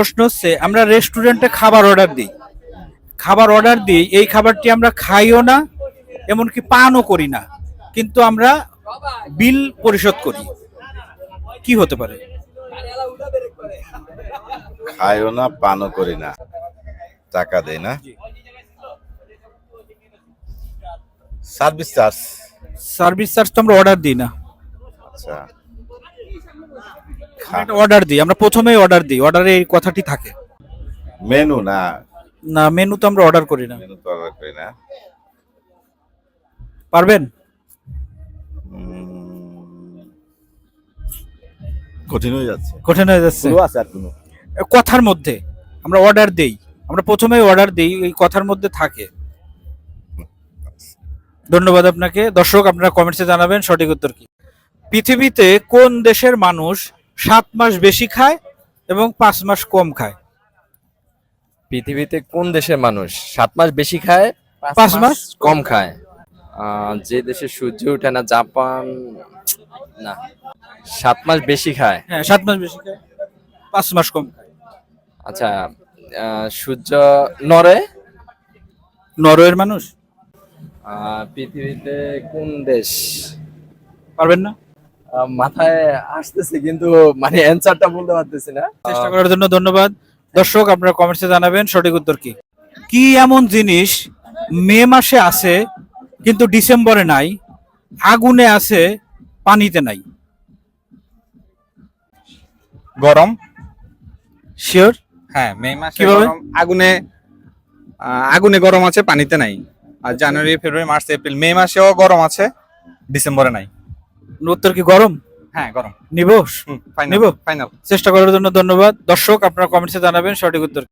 প্রশ্ন হচ্ছে আমরা রেস্টুরেন্টে খাবার অর্ডার দিই। খাবার অর্ডার দিই এই খাবারটি আমরা খাইও না এমনকি পানও করি না। কিন্তু আমরা বিল পরিশোধ করি। কি হতে পারে? খাইও না পানও করি না। টাকা দেয় না। সার্ভিস চার্জ সার্ভিস চার্জ তো আমরা অর্ডার দিই না। আচ্ছা। আমরা অর্ডার দিই আমরা প্রথমেই অর্ডার দিই অর্ডারে এই কথাটি থাকে। মেনু না? না মেনু তো আমরা অর্ডার করি না। মেনু তো অর্ডার করি না। পারবেন? কঠিন হয়ে যাচ্ছে। কঠিন হয়ে যাচ্ছে। আছে আর কোনো? কথার মধ্যে আমরা অর্ডার দেই আমরা প্রথমেই অর্ডার দিই এই কথার মধ্যে থাকে। ধন্যবাদ আপনাকে। দর্শক আপনারা কমেন্টসে জানাবেন সঠিক উত্তর কি? পৃথিবীতে কোন দেশের মানুষ সাত মাস বেশি খায় এবং পাঁচ মাস কম খায়? পৃথিবীতে কোন দেশের মানুষ সাত মাস বেশি খায় পাঁচ মাস কম খায়। আহ, যে দেশে সূর্য ওঠে না জাপান না সাত মাস বেশি খায়। হ্যাঁ সাত মাস বেশি খায় পাঁচ মাস কম খায়। আচ্ছা আহ, সূর্য নরে নরওয়ের মানুষ? আহ, পৃথিবীতে কোন দেশ? পারবেন না? মাথায় আসতেছে কিন্তু মানে অ্যান্সারটা বলতে পারতেছি না। চেষ্টা করার জন্য ধন্যবাদ। দর্শক আপনারা কমেন্টসে জানাবেন সঠিক উত্তর কি? কি এমন জিনিস মে মাসে আছে কিন্তু ডিসেম্বরে নাই আগুনে আছে পানিতে নাই? গরম। শিওর হ্যাঁ মে মাসে কীভাবে? আগুনে আগুনে গরম আছে পানিতে নাই। আর জানুয়ারি ফেব্রুয়ারি মার্চ এপ্রিল মে মাসেও গরম আছে ডিসেম্বরে নাই। উত্তর কি গরম? হ্যাঁ গরম। নিব? নেব? ফাইনাল চেষ্টা করার জন্য ধন্যবাদ। দর্শক আপনারা কমেন্টসে জানাবেন সঠিক উত্তর